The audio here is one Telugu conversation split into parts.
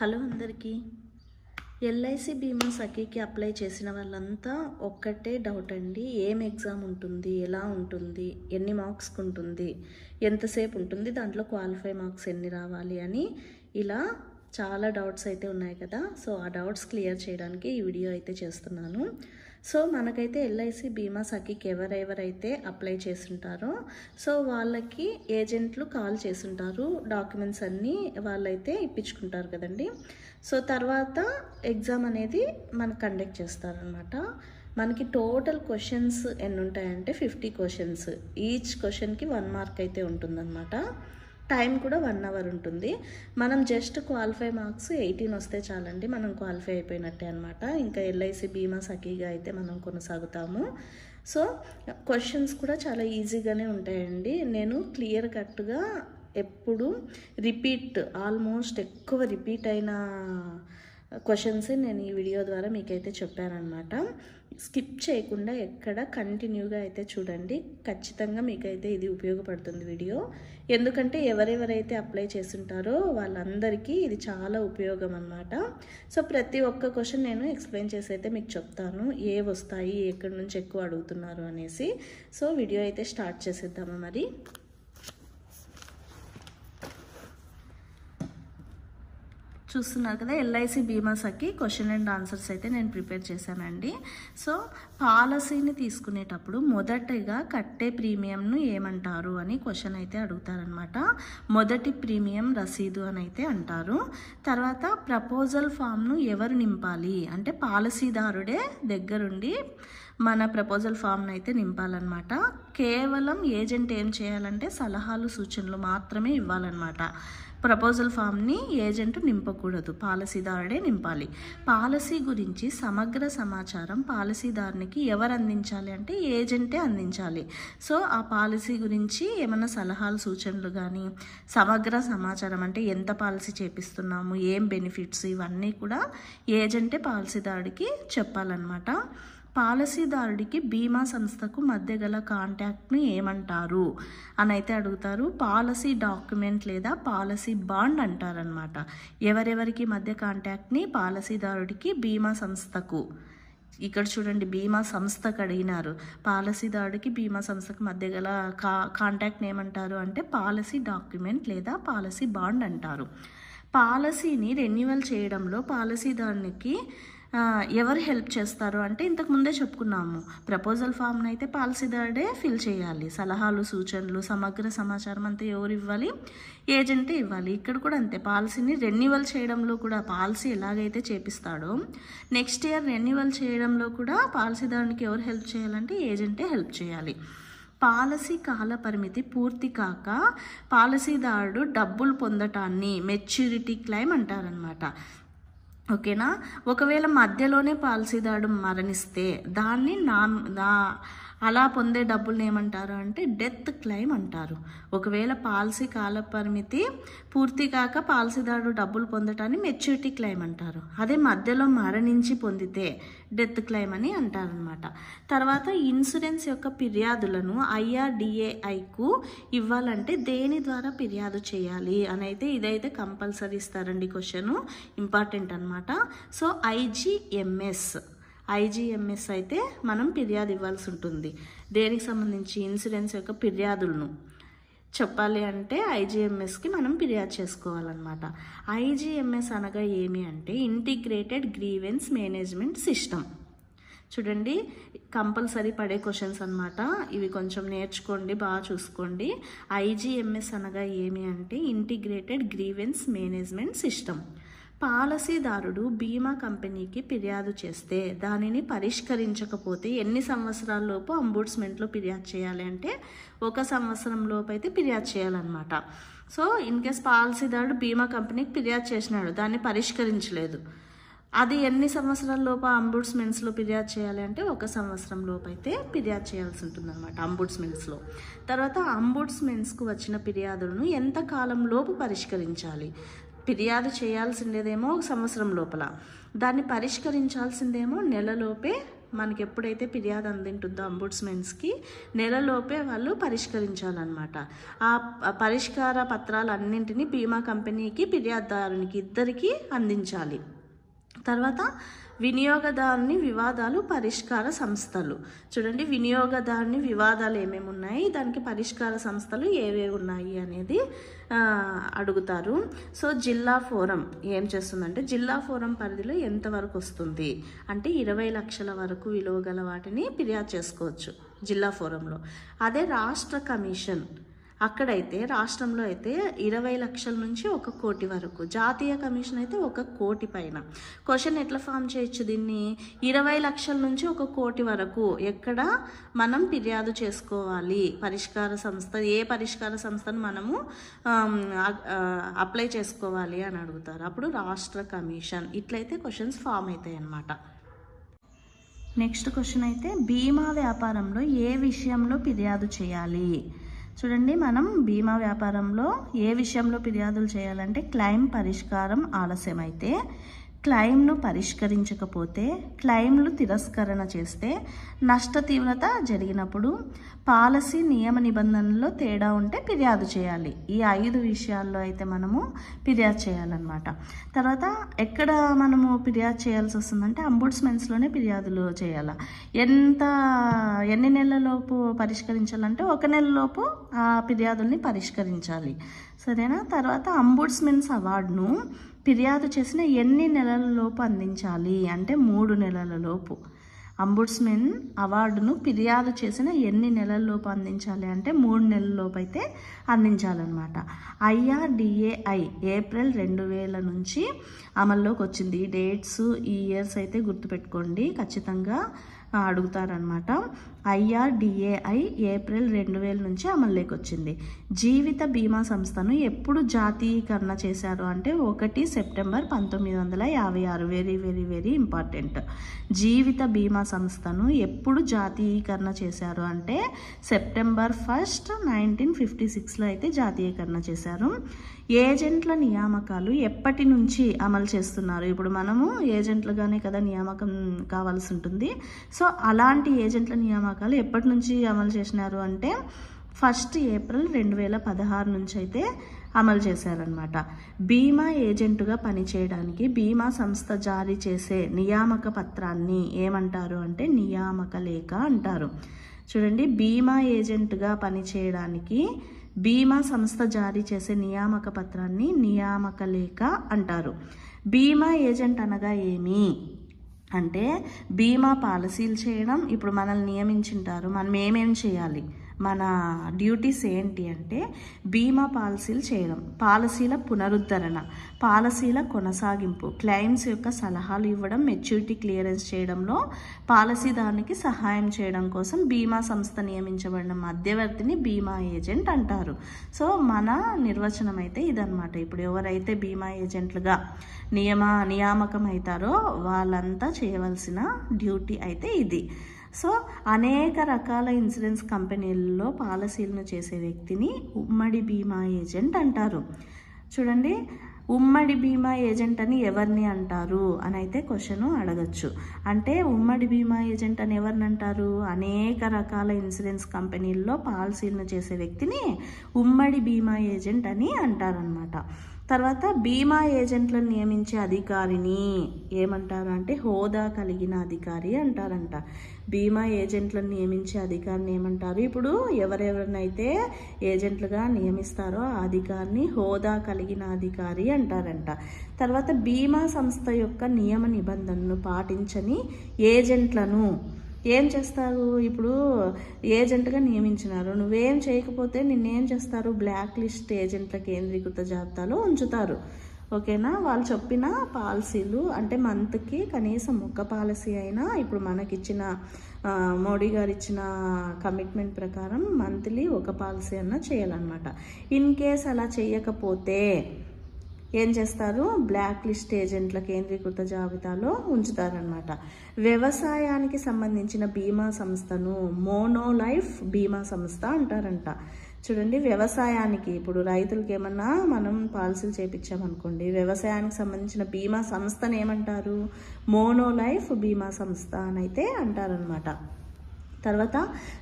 హలో అందరికీ. ఎల్ఐసి బీమా సఖీకి అప్లై చేసిన వాళ్ళంతా ఒక్కటే డౌట్ అండి. ఏం ఎగ్జామ్ ఉంటుంది? ఎలా ఉంటుంది? ఎన్ని మార్క్స్కి ఉంటుంది? ఎంతసేపు ఉంటుంది? దాంట్లో క్వాలిఫై మార్క్స్ ఎన్ని రావాలి అని ఇలా చాలా డౌట్స్ అయితే ఉన్నాయి కదా. సో ఆ డౌట్స్ క్లియర్ చేయడానికి ఈ వీడియో అయితే చేస్తున్నాను. సో మనకైతే ఎల్ఐసి బీమా సఖీకి ఎవరెవరైతే అప్లై చేస్తుంటారో సో వాళ్ళకి ఏజెంట్లు కాల్ చేస్తుంటారు డాక్యుమెంట్స్ అన్నీ వాళ్ళైతే ఇప్పించుకుంటారు కదండి. సో తర్వాత ఎగ్జామ్ అనేది మనకు కండక్ట్ చేస్తారనమాట. మనకి టోటల్ క్వశ్చన్స్ ఎన్ని ఉంటాయంటే ఫిఫ్టీ క్వశ్చన్స్. ఈచ్ క్వశ్చన్కి వన్ మార్క్ అయితే ఉంటుందన్నమాట. టైం కూడా వన్ అవర్ ఉంటుంది. మనం జస్ట్ క్వాలిఫై మార్క్స్ ఎయిటీన్ వస్తే చాలండి. మనం క్వాలిఫై అయిపోయినట్టే అనమాట ఇంకా ఎల్ఐసి బీమా సఖీగా అయితే మనం కొనసాగుతాము. సో క్వశ్చన్స్ కూడా చాలా ఈజీగానే ఉంటాయండి. నేను క్లియర్ కట్గా ఎప్పుడు రిపీట్ ఆల్మోస్ట్ ఎక్కువ రిపీట్ అయిన క్వశ్చన్స్ నేను ఈ వీడియో ద్వారా మీకైతే చెప్పానమాట స్కిప్ చేయకుండా ఎక్కడ కంటిన్యూగా అయితే చూడండి. ఖచ్చితంగా మీకైతే ఇది ఉపయోగపడుతుంది వీడియో ఎందుకంటే ఎవరెవరైతే అప్లై చేస్తుంటారో వాళ్ళందరికీ ఇది చాలా ఉపయోగం అనమాట సో ప్రతి ఒక్క క్వశ్చన్ నేను ఎక్స్ప్లెయిన్ చేసి అయితే మీకు చెప్తాను. ఏ వస్తాయి ఎక్కడి నుంచి ఎక్కువ అడుగుతున్నారు అనేసి. సో వీడియో అయితే స్టార్ట్ చేసేద్దాము మరి? చూస్తున్నారు కదా ఎల్ఐసి బీమా సఖి క్వశ్చన్ అండ్ ఆన్సర్స్ అయితే నేను ప్రిపేర్ చేశానండి. సో పాలసీని తీసుకునేటప్పుడు మొదటగా కట్టే ప్రీమియంను ఏమంటారు అని క్వశ్చన్ అయితే అడుగుతారనమాట మొదటి ప్రీమియం రసీదు అని అయితే అంటారు. తర్వాత ప్రపోజల్ ఫామ్ను ఎవరు నింపాలి? అంటే పాలసీదారుడే దగ్గరుండి మన ప్రపోజల్ ఫామ్ని అయితే నింపాలన్నమాట. కేవలం ఏజెంట్ ఏం చేయాలంటే సలహాలు సూచనలు మాత్రమే ఇవ్వాలన్నమాట. ప్రపోజల్ ఫామ్ని ఏజెంట్ నింపకూడదు. పాలసీదారుడే నింపాలి. పాలసీ గురించి సమగ్ర సమాచారం పాలసీదారునికి ఎవరు అందించాలి అంటే ఏజెంటే అందించాలి. సో ఆ పాలసీ గురించి ఏమైనా సలహాలు సూచనలు కానీ సమగ్ర సమాచారం అంటే ఎంత పాలసీ చేపిస్తున్నాము ఏం బెనిఫిట్స్ ఇవన్నీ కూడా ఏజెంటే పాలసీదారుడికి చెప్పాలన్నమాట. పాలసీదారుడికి బీమా సంస్థకు మధ్య గల కాంటాక్ట్ని ఏమంటారు? అని అయితే అడుగుతారు. పాలసీ డాక్యుమెంట్ లేదా పాలసీ బాండ్ అంటారనమాట ఎవరెవరికి మధ్య కాంటాక్ట్ని? పాలసీదారుడికి బీమా సంస్థకు. ఇక్కడ చూడండి బీమా సంస్థకు అడిగినారు. పాలసీదారుడికి బీమా సంస్థకు మధ్య గల కా కాంటాక్ట్ని ఏమంటారు అంటే పాలసీ డాక్యుమెంట్ లేదా పాలసీ బాండ్ అంటారు. పాలసీని రెన్యువల్ చేయడంలో పాలసీదారునికి ఎవరు హెల్ప్ చేస్తారు? అంటే ఇంతకు ముందే చెప్పుకున్నాము. ప్రపోజల్ ఫామ్ని అయితే పాలసీదారుడే ఫిల్ చేయాలి. సలహాలు సూచనలు సమగ్ర సమాచారం అంతా ఎవరు ఇవ్వాలి? ఏజెంటే ఇవ్వాలి. ఇక్కడ కూడా అంతే. పాలసీని రెన్యువల్ చేయడంలో కూడా పాలసీ ఎలాగైతే చేపిస్తాడో నెక్స్ట్ ఇయర్ రెన్యువల్ చేయడంలో కూడా పాలసీదారునికి ఎవరు హెల్ప్ చేయాలంటే ఏజెంటే హెల్ప్ చేయాలి. పాలసీ కాల పరిమితి పూర్తి కాక పాలసీదారుడు డబ్బులు పొందటాన్ని మెచ్యూరిటీ క్లైమ్ అంటారనమాట ఓకేనా? ఒకవేళ మధ్యలోనే పాలసీదారుడు మరణిస్తే దాన్ని నా అలా పొందే డబ్బులు ఏమంటారు అంటే డెత్ క్లెయిమ్ అంటారు. ఒకవేళ పాలసీ కాల పరిమితి పూర్తి కాక పాలసీదారుడు డబ్బులు పొందటాన్ని మెచ్యూరిటీ క్లెయిమ్ అంటారు. అదే మధ్యలో మరణించి పొందితే డెత్ క్లెయిమ్ అని అంటారనమాట తర్వాత ఇన్సూరెన్స్ యొక్క ఫిర్యాదులను ఐఆర్డిఏఐకు ఇవ్వాలంటే దేని ద్వారా ఫిర్యాదు చేయాలి అని అయితే ఇదైతే కంపల్సరీ ఇస్తారండి క్వశ్చన్. ఇంపార్టెంట్ అనమాట సో ఐజీఎంఎస్ ఐజీఎంఎస్ అయితే మనం ఫిర్యాదు ఇవ్వాల్సి ఉంటుంది. దేనికి సంబంధించి ఇన్సూరెన్స్ యొక్క ఫిర్యాదులను చెప్పాలి అంటే ఐజీఎంఎస్కి మనం ఫిర్యాదు చేసుకోవాలన్నమాట. ఐజీఎంఎస్ అనగా ఏమి అంటే ఇంటిగ్రేటెడ్ గ్రీవెన్స్ మేనేజ్మెంట్ సిస్టమ్. చూడండి కంపల్సరీ పడే క్వశ్చన్స్ అనమాట ఇవి కొంచెం నేర్చుకోండి బాగా చూసుకోండి. ఐజీఎంఎస్ అనగా ఏమి అంటే ఇంటిగ్రేటెడ్ గ్రీవెన్స్ మేనేజ్మెంట్ సిస్టమ్. పాలసీదారుడు బీమా కంపెనీకి ఫిర్యాదు చేస్తే దానిని పరిష్కరించకపోతే ఎన్ని సంవత్సరాల్లోపు అంబుడ్స్మెంట్లో ఫిర్యాదు చేయాలి అంటే ఒక సంవత్సరం లోపు అయితే ఫిర్యాదు చేయాలన్నమాట. సో ఇన్ కేస్ పాలసీదారుడు బీమా కంపెనీకి ఫిర్యాదు చేసినాడు దాన్ని పరిష్కరించలేదు. అది ఎన్ని సంవత్సరాల లోపు అంబుడ్స్మెన్స్లో ఫిర్యాదు చేయాలి అంటే ఒక సంవత్సరం లోపు అయితే ఫిర్యాదు చేయాల్సి ఉంటుంది అనమాట అంబుడ్స్మెన్స్లో తర్వాత అంబుడ్స్మెన్స్కు వచ్చిన ఫిర్యాదులను ఎంత కాలం లోపు పరిష్కరించాలి? ఫిర్యాదు చేయాల్సిందేదేమో ఒక సంవత్సరం లోపల. దాన్ని పరిష్కరించాల్సిందేమో నెలలోపే మనకి ఎప్పుడైతే ఫిర్యాదు అందింటుందో అంబుడ్స్మెన్స్కి నెలలోపే వాళ్ళు పరిష్కరించాలన్నమాట. ఆ పరిష్కార పత్రాలు అన్నింటినీ బీమా కంపెనీకి ఫిర్యాదుదారునికి ఇద్దరికి అందించాలి. తర్వాత వినియోగదారుని వివాదాలు పరిష్కార సంస్థలు. చూడండి వినియోగదారుని వివాదాలు ఏమేమి ఉన్నాయి? దానికి పరిష్కార సంస్థలు ఏవేవి ఉన్నాయి అనేది అడుగుతారు. సో జిల్లా ఫోరం ఏం చేస్తుందంటే జిల్లా ఫోరం పరిధిలో ఎంతవరకు వస్తుంది? అంటే ఇరవై లక్షల వరకు విలువ గల వాటిని ఫిర్యాదు చేసుకోవచ్చు జిల్లా ఫోరంలో. అదే రాష్ట్ర కమిషన్ అక్కడైతే రాష్ట్రంలో అయితే ఇరవై లక్షల నుంచి ఒక కోటి వరకు జాతీయ కమిషన్ అయితే ఒక కోటి పైన. క్వశ్చన్ ఎట్లా ఫామ్ చేయొచ్చు దీన్ని? ఇరవై లక్షల నుంచి ఒక కోటి వరకు ఎక్కడ మనం ఫిర్యాదు చేసుకోవాలి? పరిష్కార సంస్థ ఏ పరిష్కార సంస్థను మనము అప్లై చేసుకోవాలి అని అడుగుతారు. అప్పుడు రాష్ట్ర కమిషన్. ఇట్లయితే క్వశ్చన్స్ ఫామ్ అవుతాయి అన్నమాట. నెక్స్ట్ క్వశ్చన్ అయితే బీమా వ్యాపారంలో ఏ విషయంలో ఫిర్యాదు చేయాలి? చూడండి మనం బీమా వ్యాపారంలో ఏ విషయంలో ఫిర్యాదులు చేయాలంటే క్లైమ్ పరిష్కారం ఆలస్యమైతే క్లైమ్ను పరిష్కరించకపోతే క్లైమ్లు తిరస్కరణ చేస్తే నష్ట తీవ్రత జరిగినప్పుడు పాలసీ నియమ నిబంధనల్లో తేడా ఉంటే ఫిర్యాదు చేయాలి. ఈ ఐదు విషయాల్లో అయితే మనము ఫిర్యాదు చేయాలన్నమాట. తర్వాత ఎక్కడ మనము ఫిర్యాదు చేయాల్సి వస్తుందంటే అంబుడ్స్మెన్స్లోనే ఫిర్యాదులు చేయాలి. ఎంత ఎన్ని నెలలలోపు పరిష్కరించాలంటే ఒక నెలలోపు ఆ ఫిర్యాదుల్ని పరిష్కరించాలి. సరేనా? తర్వాత అంబుడ్స్మెన్స్ అవార్డును ఫిర్యాదు చేసిన ఎన్ని నెలల లోపు అందించాలి? అంటే మూడు నెలల లోపు. అంబుడ్స్మెన్ అవార్డును ఫిర్యాదు చేసిన ఎన్ని నెలల లోపు అందించాలి? అంటే మూడు నెలల లోపు అయితే అందించాలన్నమాట. ఐఆర్డిఏఐ ఏప్రిల్ రెండు వేల నుంచి అమల్లోకి వచ్చింది డేట్స్ ఈ ఇయర్స్ అయితే గుర్తుపెట్టుకోండి. ఖచ్చితంగా అడుగుతారనమాట ఐఆర్డిఏఐ ఏప్రిల్ రెండు వేల నుంచి అమల్లోకి వచ్చింది జీవిత బీమా సంస్థను ఎప్పుడు జాతీయకరణ చేశారు అంటే ఒకటి సెప్టెంబర్ పంతొమ్మిది వందల యాభై ఆరు. Very very very important. జీవిత బీమా సంస్థను ఎప్పుడు జాతీయకరణ చేశారు అంటే సెప్టెంబర్ ఫస్ట్ నైన్టీన్ ఫిఫ్టీ సిక్స్లో అయితే జాతీయకరణ చేశారు. ఏజెంట్ల నియామకాలు ఎప్పటి నుంచి అమలు చేస్తున్నారు. ఇప్పుడు మనము ఏజెంట్లుగానే కదా నియామకం కావాల్సి ఉంటుంది. సో అలాంటి ఏజెంట్ల నియామకాలు ఎప్పటి నుంచి అమలు చేసినారు అంటే ఫస్ట్ ఏప్రిల్ రెండు వేల పదహారు నుంచి అయితే అమలు చేశారనమాట బీమా ఏజెంటుగా పనిచేయడానికి బీమా సంస్థ జారీ చేసే నియామక పత్రాన్ని ఏమంటారు అంటే నియామక లేఖ అంటారు. చూడండి బీమా ఏజెంట్గా పనిచేయడానికి బీమా సంస్థ జారీ చేసే నియామక పత్రాన్ని నియామక లేఖ అంటారు. బీమా ఏజెంట్ అనగా ఏమి? అంటే బీమా పాలసీలు చేయడం ఇప్పుడు మనల్ని నియమించింటారు మనం ఏమేమి చేయాలి? మన డ్యూటీస్ ఏంటి అంటే బీమా పాలసీలు చేయడం పాలసీల పునరుద్ధరణ పాలసీల కొనసాగింపు క్లెయిమ్స్ యొక్క సలహాలు ఇవ్వడం మెచ్యూరిటీ క్లియరెన్స్ చేయడంలో పాలసీదారునికి సహాయం చేయడం కోసం బీమా సంస్థ నియమించబడిన మధ్యవర్తిని బీమా ఏజెంట్ అంటారు. సో మన నిర్వచనం అయితే ఇదన్నమాట. ఇప్పుడు ఎవరైతే బీమా ఏజెంట్లుగా నియమ నియామకం అవుతారో వాళ్ళంతా చేయవలసిన డ్యూటీ అయితే ఇది. సో అనేక రకాల ఇన్సూరెన్స్ కంపెనీల్లో పాలసీలను చేసే వ్యక్తిని ఉమ్మడి బీమా ఏజెంట్ అంటారు. చూడండి ఉమ్మడి బీమా ఏజెంట్ అని ఎవరిని అంటారు అని అయితే క్వశ్చన్ అడగచ్చు. అంటే ఉమ్మడి బీమా ఏజెంట్ అని ఎవరిని అంటారు? అనేక రకాల ఇన్సూరెన్స్ కంపెనీల్లో పాలసీలను చేసే వ్యక్తిని ఉమ్మడి బీమా ఏజెంట్ అని అంటారనమాట తర్వాత బీమా ఏజెంట్లను నియమించే అధికారిని ఏమంటారు అంటే హోదా కలిగిన అధికారి అంటారంట. బీమా ఏజెంట్లను నియమించే అధికారిని ఏమంటారు? ఇప్పుడు ఎవరెవరినైతే ఏజెంట్లుగా నియమిస్తారో ఆ అధికారిని హోదా కలిగిన అధికారి అంటారంట. తర్వాత బీమా సంస్థ యొక్క నియమ నిబంధనను పాటించని ఏజెంట్లను ఏం చేస్తారు? ఇప్పుడు ఏజెంట్గా నియమించినారు. నువ్వేం చేయకపోతే నిన్నేం చేస్తారు? బ్లాక్ లిస్ట్ ఏజెంట్ల కేంద్రీకృత జాబితాలో ఉంచుతారు. ఓకేనా? వాళ్ళు చెప్పిన పాలసీలు అంటే మంత్కి కనీసం ఒక్క పాలసీ అయినా ఇప్పుడు మనకిచ్చిన మోడీ గారు ఇచ్చిన కమిట్మెంట్ ప్రకారం మంత్లీ ఒక పాలసీ అన్నా చేయాలన్నమాట. ఇన్ కేస్ అలా చేయకపోతే ఏం చేస్తారు? బ్లాక్ లిస్ట్ ఏజెంట్ల కేంద్రీకృత జాబితాలో ఉంచుతారనమాట వ్యవసాయానికి సంబంధించిన బీమా సంస్థను మోనో లైఫ్ బీమా సంస్థ అంటారంట. చూడండి వ్యవసాయానికి ఇప్పుడు రైతులకి ఏమన్నా మనం పాలసీలు చేపించామనుకోండి వ్యవసాయానికి సంబంధించిన బీమా సంస్థను ఏమంటారు? మోనో లైఫ్ బీమా సంస్థ అని అయితే అంటారనమాట తర్వాత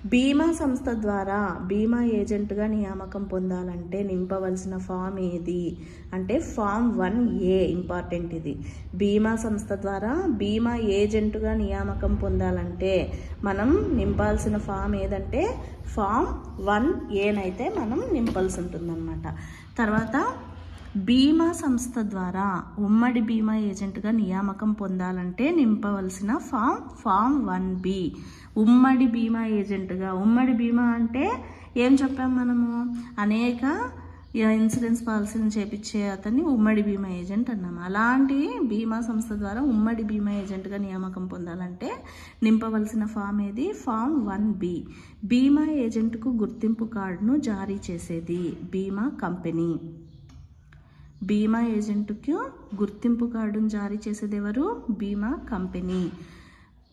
బీమా సంస్థ ద్వారా బీమా ఏజెంట్గా నియామకం పొందాలంటే నింపవలసిన ఫామ్ ఏది? అంటే ఫామ్ వన్ ఏ ఇంపార్టెంట్ ఇది. బీమా సంస్థ ద్వారా బీమా ఏజెంట్గా నియామకం పొందాలంటే మనం నింపాల్సిన ఫామ్ ఏదంటే ఫామ్ వన్ ఏనైతే మనం నింపాల్సి ఉంటుందన్నమాట. తర్వాత బీమా సంస్థ ద్వారా ఉమ్మడి బీమా ఏజెంట్గా నియామకం పొందాలంటే నింపవలసిన ఫామ్ ఫామ్ వన్ బి. ఉమ్మడి బీమా ఏజెంట్గా ఉమ్మడి బీమా అంటే ఏం చెప్పాం మనము? అనేక ఇన్సూరెన్స్ పాలసీని చేపించే అతన్ని ఉమ్మడి బీమా ఏజెంట్ అన్నాము అలాంటి బీమా సంస్థ ద్వారా ఉమ్మడి బీమా ఏజెంట్గా నియామకం పొందాలంటే నింపవలసిన ఫామ్ ఏది? Form one B. బీమా ఏజెంట్కు గుర్తింపు కార్డును జారీ చేసేది బీమా కంపెనీ. బీమా ఏజెంట్కు గుర్తింపు కార్డును జారీ చేసేది ఎవరు బీమా కంపెనీ.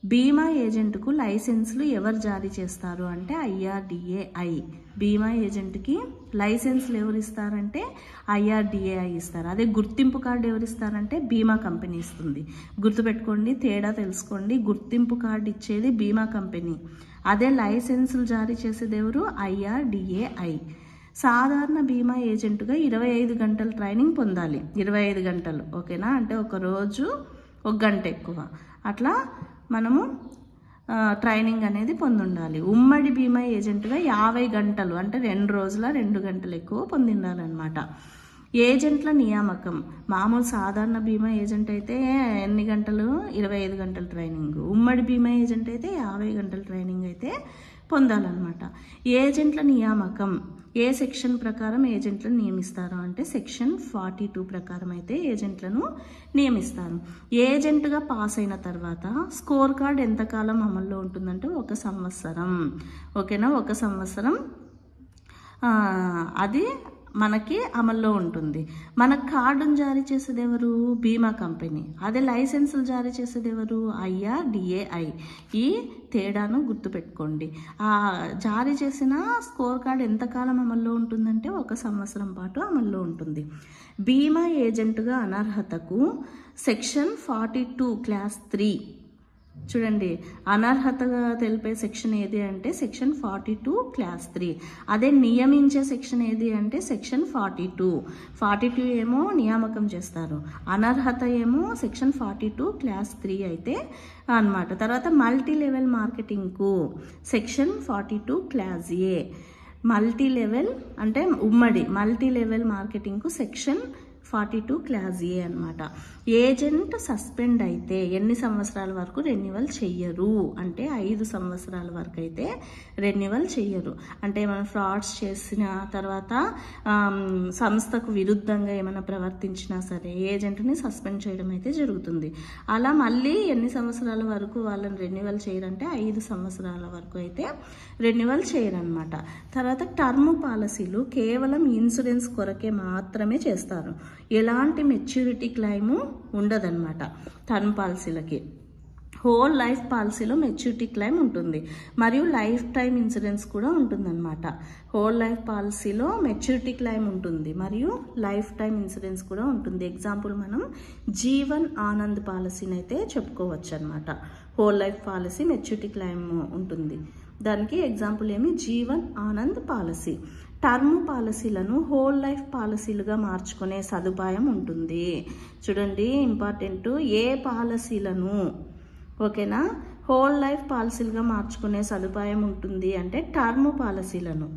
బీమా ఏజెంట్కు లైసెన్స్లు ఎవరు జారీ చేస్తారు అంటే ఐఆర్డిఏఐ. బీమా ఏజెంట్కి లైసెన్స్లు ఎవరు ఇస్తారంటే ఐఆర్డిఏఐ ఇస్తారు. అదే గుర్తింపు కార్డు ఎవరు ఇస్తారంటే బీమా కంపెనీ ఇస్తుంది. గుర్తుపెట్టుకోండి తేడా తెలుసుకోండి. గుర్తింపు కార్డు ఇచ్చేది బీమా కంపెనీ. అదే లైసెన్సులు జారీ చేసేది ఎవరు ఐఆర్డిఏఐ. సాధారణ బీమా ఏజెంట్గా ఇరవై ఐదు గంటల ట్రైనింగ్ పొందాలి. ఇరవై ఐదు గంటలు ఓకేనా? అంటే ఒక రోజు ఒక గంట ఎక్కువ. అట్లా మనము ట్రైనింగ్ అనేది పొందుండాలి. ఉమ్మడి బీమా ఏజెంట్గా యాభై గంటలు అంటే రెండు రోజుల రెండు గంటలు ఎక్కువ పొందిండాలన్నమాట. ఏజెంట్ల నియామకం. మామూలు సాధారణ బీమా ఏజెంట్ అయితే ఎన్ని గంటలు? ఇరవై ఐదు గంటల ట్రైనింగ్. ఉమ్మడి బీమా ఏజెంట్ అయితే యాభై గంటల ట్రైనింగ్ అయితే పొందాలన్నమాట. ఏజెంట్ల నియామకం. ఏ సెక్షన్ ప్రకారం ఏజెంట్లను నియమిస్తారు అంటే సెక్షన్ ఫార్టీ టూ ప్రకారం అయితే ఏజెంట్లను నియమిస్తారు. ఏజెంట్గా పాస్ అయిన తర్వాత స్కోర్ కార్డ్ ఎంతకాలం అమల్లో ఉంటుందంటే ఒక సంవత్సరం. ఓకేనా? ఒక సంవత్సరం. అది మనకి అమల్లో ఉంటుంది. మన కార్డును జారీ చేసేది ఎవరు బీమా కంపెనీ. అదే లైసెన్సులు జారీ చేసేది ఎవరు ఐఆర్డిఏఐ. ఈ తేడాను గుర్తుపెట్టుకోండి. ఆ జారీ చేసిన స్కోర్ కార్డ్ ఎంతకాలం అమల్లో ఉంటుందంటే ఒక సంవత్సరం పాటు అమల్లో ఉంటుంది. బీమా ఏజెంట్గా అనర్హతకు section forty two clause three చూడండి అనర్హతగా తెలిపే సెక్షన్ ఏది అంటే section forty two clause three. అదే నియమించే సెక్షన్ ఏది అంటే section forty two. Forty two ఏమో నియామకం చేస్తారు. అనర్హత ఏమో section forty two clause three అయితే అనమాట తర్వాత multi level మార్కెటింగ్కు section forty two clause A. Multi level అంటే ఉమ్మడి multi level మార్కెటింగ్కు section forty two clause A అనమాట ఏజెంట్ సస్పెండ్ అయితే ఎన్ని సంవత్సరాల వరకు రెన్యువల్ చెయ్యరు? అంటే ఐదు సంవత్సరాల వరకు అయితే రెన్యువల్ చెయ్యరు. అంటే ఏమైనా ఫ్రాడ్స్ చేసిన తర్వాత సంస్థకు విరుద్ధంగా ఏమైనా ప్రవర్తించినా సరే ఏజెంట్ని సస్పెండ్ చేయడం అయితే జరుగుతుంది. అలా మళ్ళీ ఎన్ని సంవత్సరాల వరకు వాళ్ళని రెన్యువల్ చేయరంటే ఐదు సంవత్సరాల వరకు అయితే రెన్యువల్ చేయరనమాట తర్వాత టర్మ్ పాలసీలు కేవలం ఇన్సూరెన్స్ కొరకే మాత్రమే చేస్తారు. ఎలాంటి మెచ్యూరిటీ క్లైము ఉండదన్నమాట. టర్మ్ పాలసీలకి. హోల్ లైఫ్ పాలసీలో మెచ్యూరిటీ క్లైమ్ ఉంటుంది. మరియు లైఫ్ టైం ఇన్సూరెన్స్ కూడా ఉంటుందన్నమాట. హోల్ లైఫ్ పాలసీలో మెచ్యూరిటీ క్లైమ్ ఉంటుంది. మరియు లైఫ్ టైం ఇన్సూరెన్స్ కూడా ఉంటుంది. ఎగ్జాంపుల్ మనం జీవన్ ఆనంద్ పాలసీని అయితే చెప్పుకోవచ్చు అనమాట whole life policy maturity claim ఉంటుంది. దానికి ఎగ్జాంపుల్ ఏమి? జీవన్ ఆనంద్ పాలసీ. టర్మ్ పాలసీలను హోల్ లైఫ్ పాలసీలుగా మార్చుకునే సదుపాయం ఉంటుంది. చూడండి ఇంపార్టెంట్ ఏ పాలసీలను ఓకేనా? హోల్ లైఫ్ పాలసీలుగా మార్చుకునే సదుపాయం ఉంటుంది అంటే టర్మ్ పాలసీలను.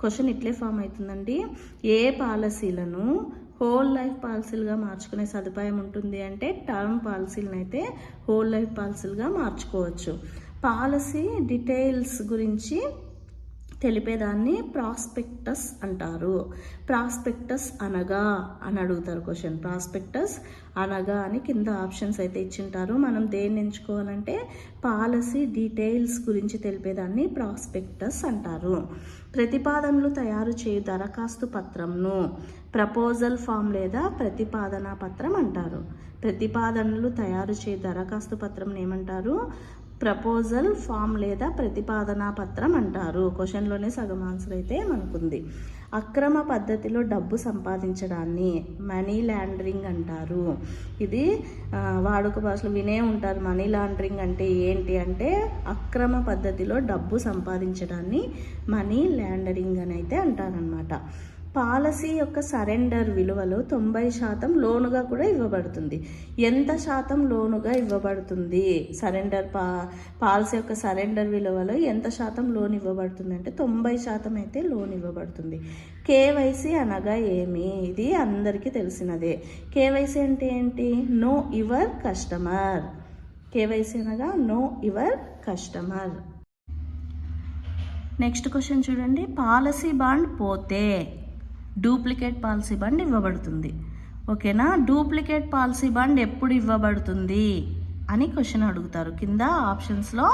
క్వశ్చన్ ఇట్లే ఫామ్ అవుతుందండి. ఏ పాలసీలను హోల్ లైఫ్ పాలసీలుగా మార్చుకునే సదుపాయం ఉంటుంది అంటే టర్మ్ పాలసీలను అయితే హోల్ లైఫ్ పాలసీలుగా మార్చుకోవచ్చు. పాలసీ డీటెయిల్స్ గురించి తెలిపేదాన్ని ప్రాస్పెక్టస్ అంటారు. ప్రాస్పెక్టస్ అనగా అని అడుగుతారు క్వశ్చన్. ప్రాస్పెక్టస్ అనగా అని కింద ఆప్షన్స్ అయితే ఇచ్చింటారు. మనం దేన్ని ఎంచుకోవాలంటే పాలసీ డీటెయిల్స్ గురించి తెలిపేదాన్ని ప్రాస్పెక్టస్ అంటారు. ప్రతిపాదనలు తయారు చేయు దరఖాస్తు పత్రంను ప్రపోజల్ ఫామ్ లేదా ప్రతిపాదన పత్రం అంటారు. ప్రతిపాదనలు తయారు చేయు దరఖాస్తు పత్రం ఏమంటారు? ప్రపోజల్ ఫామ్ లేదా ప్రతిపాదనా పత్రం అంటారు. క్వశ్చన్లోనే సగం ఆన్సర్ అయితే మనకుంది. అక్రమ పద్ధతిలో డబ్బు సంపాదించడాన్ని మనీ లాండరింగ్ అంటారు. ఇది వాడుక భాషలో వినే ఉంటారు. మనీ లాండరింగ్ అంటే ఏంటి అంటే అక్రమ పద్ధతిలో డబ్బు సంపాదించడాన్ని మనీ లాండరింగ్ అని అయితే అంటారనమాట పాలసీ యొక్క సరెండర్ విలువలో తొంభై శాతం లోనుగా కూడా ఇవ్వబడుతుంది. ఎంత శాతం లోనుగా ఇవ్వబడుతుంది? సరెండర్ పా పాలసీ యొక్క సరెండర్ విలువలో ఎంత శాతం లోన్ ఇవ్వబడుతుంది అంటే తొంభై శాతం అయితే లోన్ ఇవ్వబడుతుంది. కేవైసీ అనగా ఏమి? ఇది అందరికీ తెలిసినదే. కేవైసీ అంటే ఏంటి? Know your customer. కేవైసీ అనగా know your customer. Next question చూడండి. పాలసీ బాండ్ పోతే డూప్లికేట్ పాలసీ బండ్ ఇవ్వబడుతుంది. ఓకేనా? డూప్లికేట్ పాలసీ బండ్ ఎప్పుడు ఇవ్వబడుతుంది అని క్వశ్చన్ అడుగుతారు. కింద ఆప్షన్స్లో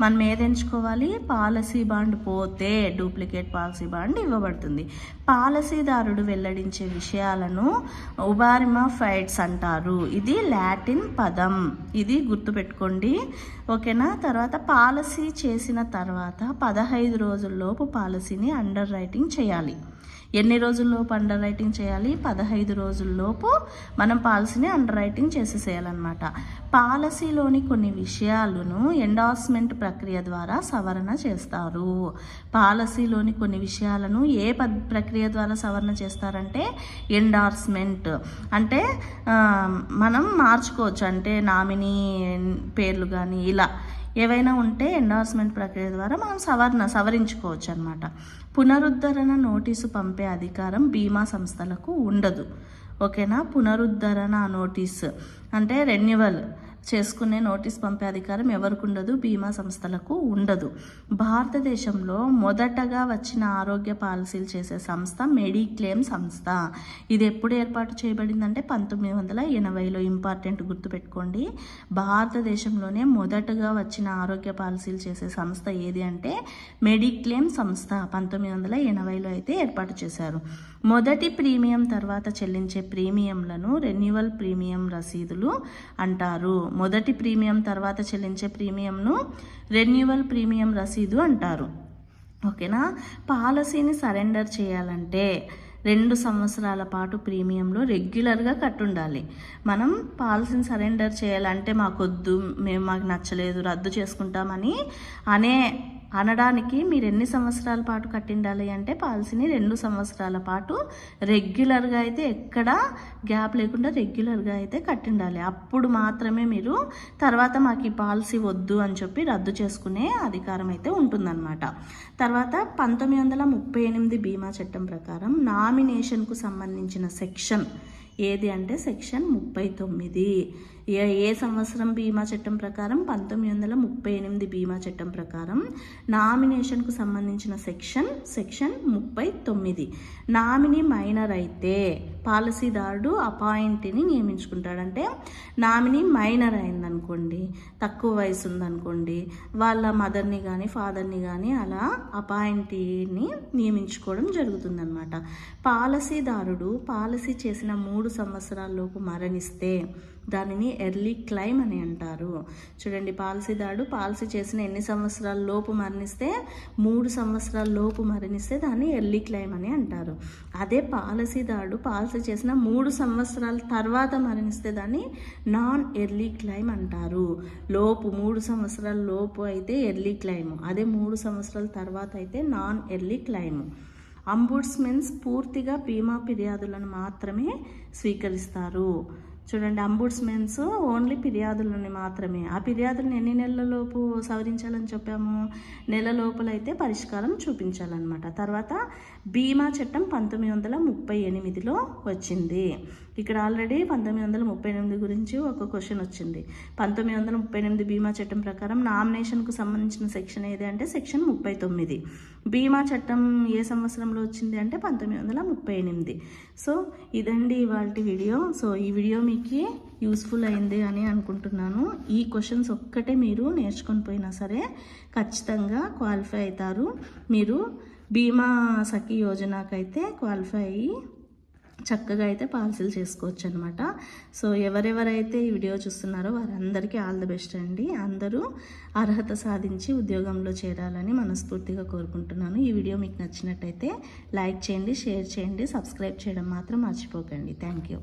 మనం ఏది ఎంచుకోవాలి? పాలసీ బాండ్ పోతే డూప్లికేట్ పాలసీ బాండ్ ఇవ్వబడుతుంది. పాలసీదారుడు వెల్లడించే విషయాలను ఉబారిమా ఫైట్స్ అంటారు. ఇది లాటిన్ పదం. ఇది గుర్తుపెట్టుకోండి. ఓకేనా? తర్వాత పాలసీ చేసిన తర్వాత పదహైదు రోజుల్లోపు పాలసీని అండర్ రైటింగ్ చేయాలి. ఎన్ని రోజుల్లోపు అండర్ రైటింగ్ చేయాలి? పదహైదు రోజుల్లోపు మనం పాలసీని అండర్ రైటింగ్ చేసేసేయాలన్నమాట. పాలసీలోని కొన్ని విషయాలను ఎండార్స్మెంట్ ప్రక్రియ ద్వారా సవరణ చేస్తారు. పాలసీలోని కొన్ని విషయాలను ఏ పద్ ప్రక్రియ ద్వారా సవరణ చేస్తారంటే ఎండార్స్మెంట్ అంటే మనం మార్చుకోవచ్చు. అంటే నామినీ పేర్లు కానీ ఇలా. ఏవైనా ఉంటే ఎండార్స్మెంట్ ప్రక్రియ ద్వారా మనం సవరణ సవరించుకోవచ్చు అనమాట పునరుద్ధరణ నోటీసు పంపే అధికారం బీమా సంస్థలకు ఉండదు. ఓకేనా? పునరుద్ధరణ నోటీస్. అంటే రెన్యువల్ చేసుకునే నోటీస్ పంపే అధికారం ఎవరికి ఉండదు బీమా సంస్థలకు ఉండదు. భారతదేశంలో మొదటగా వచ్చిన ఆరోగ్య పాలసీలు చేసే సంస్థ మెడిక్లెయిమ్ సంస్థ. ఇది ఎప్పుడు ఏర్పాటు చేయబడిందంటే పంతొమ్మిది వందల ఎనభైలో. ఇంపార్టెంట్ గుర్తుపెట్టుకోండి. భారతదేశంలోనే మొదటగా వచ్చిన ఆరోగ్య పాలసీలు చేసే సంస్థ ఏది అంటే మెడిక్లెయిమ్ సంస్థ. పంతొమ్మిది వందల ఎనభైలో అయితే ఏర్పాటు చేశారు. మొదటి ప్రీమియం తర్వాత చెల్లించే ప్రీమియంలను రెన్యువల్ ప్రీమియం రసీదులు అంటారు. మొదటి ప్రీమియం తర్వాత చెల్లించే ప్రీమియంను రెన్యువల్ ప్రీమియం రసీదు అంటారు. ఓకేనా? పాలసీని సరెండర్ చేయాలంటే రెండు సంవత్సరాల పాటు ప్రీమియంలో రెగ్యులర్గా కట్టుండాలి. మనం పాలసీని సరెండర్ చేయాలంటే మాకొద్దు మేము మాకు నచ్చలేదు రద్దు చేసుకుంటామని అనే అనడానికి మీరు ఎన్ని సంవత్సరాల పాటు కట్టిండాలి అంటే పాలసీని రెండు సంవత్సరాల పాటు రెగ్యులర్గా అయితే ఎక్కడ గ్యాప్ లేకుండా రెగ్యులర్గా అయితే కట్టిండాలి. అప్పుడు మాత్రమే మీరు తర్వాత మాకు ఈ పాలసీ వద్దు అని చెప్పి రద్దు చేసుకునే అధికారం అయితే ఉంటుందన్నమాట. తర్వాత పంతొమ్మిది వందల ముప్పై ఎనిమిది బీమా చట్టం ప్రకారం నామినేషన్కు సంబంధించిన సెక్షన్ ఏది అంటే సెక్షన్ ముప్పై తొమ్మిది. ఏ సంవత్సరం బీమా చట్టం ప్రకారం? పంతొమ్మిది వందల ముప్పై ఎనిమిది బీమా చట్టం ప్రకారం నామినేషన్కు సంబంధించిన సెక్షన్ సెక్షన్ ముప్పై తొమ్మిది. నామినీ మైనర్ అయితే పాలసీదారుడు అపాయింట్ని నియమించుకుంటాడంటే నామినీ మైనర్ అయిందనుకోండి తక్కువ వయసు ఉందనుకోండి వాళ్ళ మదర్ని కానీ ఫాదర్ని కానీ అలా అపాయింటీని నియమించుకోవడం జరుగుతుందన్నమాట. పాలసీదారుడు పాలసీ చేసిన మూడు సంవత్సరాల్లోపు మరణిస్తే దానిని ఎర్లీ క్లైమ్ అని అంటారు. చూడండి పాలసీదారుడు పాలసీ చేసిన ఎన్ని సంవత్సరాల లోపు మరణిస్తే మూడు సంవత్సరాల లోపు మరణిస్తే దాన్ని ఎర్లీ క్లైమ్ అని అంటారు. అదే పాలసీదారుడు పాలసీ చేసిన మూడు సంవత్సరాల తర్వాత మరణిస్తే దాన్ని నాన్ ఎర్లీ క్లైమ్ అంటారు. లోపు మూడు సంవత్సరాల లోపు అయితే ఎర్లీ క్లైమ్. అదే మూడు సంవత్సరాల తర్వాత అయితే నాన్ ఎర్లీ క్లైమ్. అంబుడ్స్మెన్స్ పూర్తిగా బీమా ఫిర్యాదులను మాత్రమే స్వీకరిస్తారు. చూడండి అంబుడ్స్మెన్స్ ఓన్లీ ఫిర్యాదులని మాత్రమే. ఆ ఫిర్యాదులను ఎన్ని నెలలలోపు సవరించాలని చెప్పాము? నెల లోపలైతే పరిష్కారం చూపించాలన్నమాట. తర్వాత బీమా చట్టం పంతొమ్మిది వందల ముప్పై ఎనిమిదిలో వచ్చింది. ఇక్కడ ఆల్రెడీ పంతొమ్మిది వందల ముప్పై ఎనిమిది గురించి ఒక క్వశ్చన్ వచ్చింది. పంతొమ్మిది వందల ముప్పై ఎనిమిది బీమా చట్టం ప్రకారం నామినేషన్కు సంబంధించిన సెక్షన్ ఏది అంటే సెక్షన్ ముప్పై తొమ్మిది. బీమా చట్టం ఏ సంవత్సరంలో వచ్చింది అంటే పంతొమ్మిది వందల ముప్పై ఎనిమిది. సో ఇదండి ఇవాళ వీడియో సో ఈ వీడియో మీకు యూస్ఫుల్ అయింది అని అనుకుంటున్నాను. ఈ క్వశ్చన్స్ ఒక్కటే మీరు నేర్చుకొని పోయినా సరే ఖచ్చితంగా క్వాలిఫై అవుతారు. మీరు బీమా సఖి యోజనకైతే క్వాలిఫై అయ్యి చక్కగా అయితే పాలసీలు చేసుకోవచ్చు అనమాట సో ఎవరెవరైతే ఈ వీడియో చూస్తున్నారో వారందరికీ ఆల్ ద బెస్ట్ అండి. అందరూ అర్హత సాధించి ఉద్యోగంలో చేరాలని మనస్ఫూర్తిగా కోరుకుంటున్నాను. ఈ వీడియో మీకు నచ్చినట్టయితే లైక్ చేయండి షేర్ చేయండి సబ్స్క్రైబ్ చేయడం మాత్రం మర్చిపోకండి. Thank you.